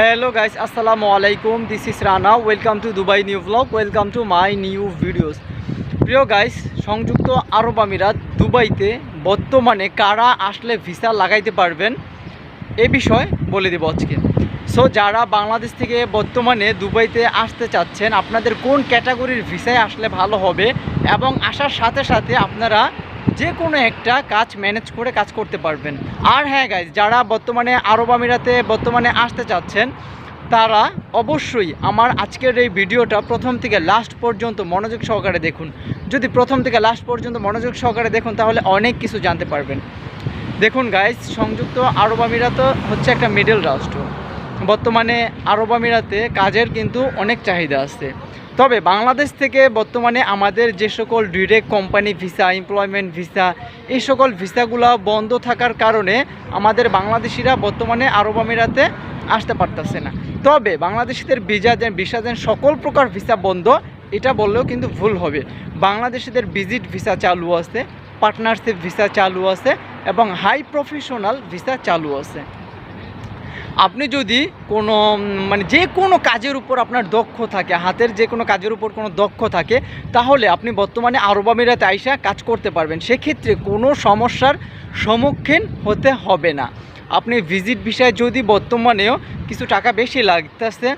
Hello guys আসসালামু আলাইকুম this is Rana welcome to Dubai new blog welcome to my new videos প্রিয় guys সংযুক্ত আরব আমিরাত দুবাইতে বর্তমানে কারা আসলে ভিসা লাগাইতে পারবেন? এ বিষয় বলে দেব আজকে। সো যারা বাংলাদেশ থেকে বর্তমানে দুবাইতে আসতে চাচ্ছেন, আপনাদের কোন ক্যাটাগরির ভিসায় আসলে ভালো হবে? এবং আসার সাথে সাথে আপনারা যে কোনো একটা কাজ ম্যানেজ করে কাজ করতে পারবেন। আর হ্যাঁ গাইজ যারা বর্তমানে আরব আমিরাতে বর্তমানে আসতে চাচ্ছেন, তারা অবশ্যই আমার আজকের এই ভিডিওটা প্রথম থেকে লাস্ট পর্যন্ত মনোযোগ সহকারে দেখুন। যদি প্রথম থেকে লাস্ট পর্যন্ত মনোযোগ সহকারে দেখুন, তাহলে অনেক কিছু জানতে পারবেন। দেখুন গাইজ সংযুক্ত আরব আমিরাত হচ্ছে একটা মিডল রাষ্ট্র। বর্তমানে আরব আমিরাতে কাজের কিন্তু অনেক চাহিদা আছে। তবে বাংলাদেশ থেকে বর্তমানে আমাদের যে সকল direct company visa employment visa এই সকল ভিসাগুলো বন্ধ থাকার কারণে আমাদের বাংলাদেশিরা বর্তমানে আরব আমিরাতে আসতে পারতেছে না। তবে বাংলাদেশিদের ভিসা দেন ভিসা দেন সকল প্রকার ভিসা বন্ধ, এটা বললেও কিন্তু ভুল হবে। বাংলাদেশিদের ভিজিট ভিসা চালু আছে পার্টনারশিপ ভিসা চালু আছে এবং হাই প্রফেশনাল ভিসা চালু আছে। আপনি যদি কোনো মানে যে কোনো কাজের উপর আপনার দক্ষ থাকে, হাতের যে কোনো কাজের উপর কোনো দক্ষ থাকে, তাহলে আপনি বর্তমানে আরব আমিরাতে আইসা কাজ করতে পারবেন। সেক্ষেত্রে কোনো সমস্যার সম্মুখীন হতে হবে না। আপনি ভিজিট ভিসায় যদি বর্তমানেও কিছু টাকা বেশি লাগতেছে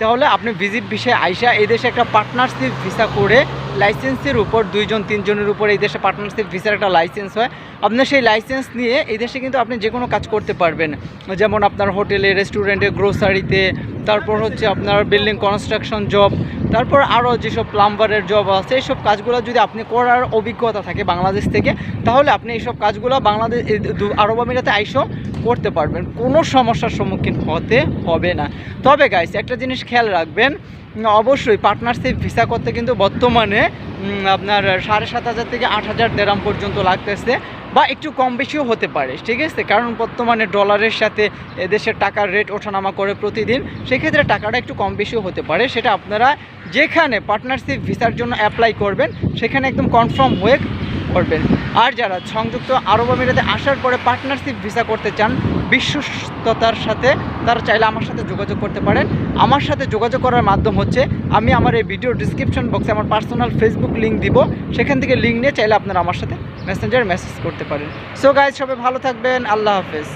তাহলে আপনি ভিজিট বিষয়ে আইসা এই দেশে একটা পার্টনারশিপ ভিসা করে লাইসেন্সের উপর দুইজন, তিনজনের উপর এই দেশে পার্টনারশিপ ভিসার একটা লাইসেন্স হয়। আপনার সেই লাইসেন্স নিয়ে এই দেশে কিন্তু আপনি যে কোনো কাজ করতে পারবেন। যেমন আপনার হোটেলে রেস্টুরেন্টে গ্রোসারিতে তারপর হচ্ছে আপনার বিল্ডিং কনস্ট্রাকশন জব তারপর আরও যেসব প্লাম্বারের জব আছে, এইসব কাজগুলো যদি আপনি করার অভিজ্ঞতা থাকে বাংলাদেশ থেকে, তাহলে আপনি এইসব কাজগুলো বাংলাদেশ আরব আমিরাতে আইসো করতে পারবেন, কোনো সমস্যার সম্মুখীন হতে হবে না। তবে গাইস একটা জিনিস খেয়াল রাখবেন অবশ্যই পার্টনারশিপ ভিসা করতে কিন্তু বর্তমানে আপনার সাড়ে সাত হাজার থেকে আট হাজার দেরাম পর্যন্ত লাগতেছে বা একটু কম বেশিও হতে পারে, ঠিক আছে? কারণ বর্তমানে ডলারের সাথে এদেশের টাকার রেট ওঠানামা করে প্রতিদিন, সেক্ষেত্রে টাকাটা একটু কম বেশিও হতে পারে। সেটা আপনারা যেখানে পার্টনারশিপ ভিসার জন্য অ্যাপ্লাই করবেন, সেখানে একদম কনফার্ম হয়ে করবেন। আর যারা সংযুক্ত আরব আমিরাতে আসার পরে পার্টনারশিপ ভিসা করতে চান, বিশ্বস্ততার সাথে তারা চাইলে আমার সাথে যোগাযোগ করতে পারেন। আমার সাথে যোগাযোগ করার মাধ্যম হচ্ছে, আমি আমার এই ভিডিও ডিসক্রিপশন বক্সে আমার পার্সোনাল ফেসবুক লিঙ্ক দিব। সেখান থেকে লিঙ্ক নিয়ে চাইলে আপনারা আমার সাথে মেসেঞ্জার মেসেজ করতে পারেন। সো গাইজ সবাই ভালো থাকবেন। আল্লাহ হাফেজ।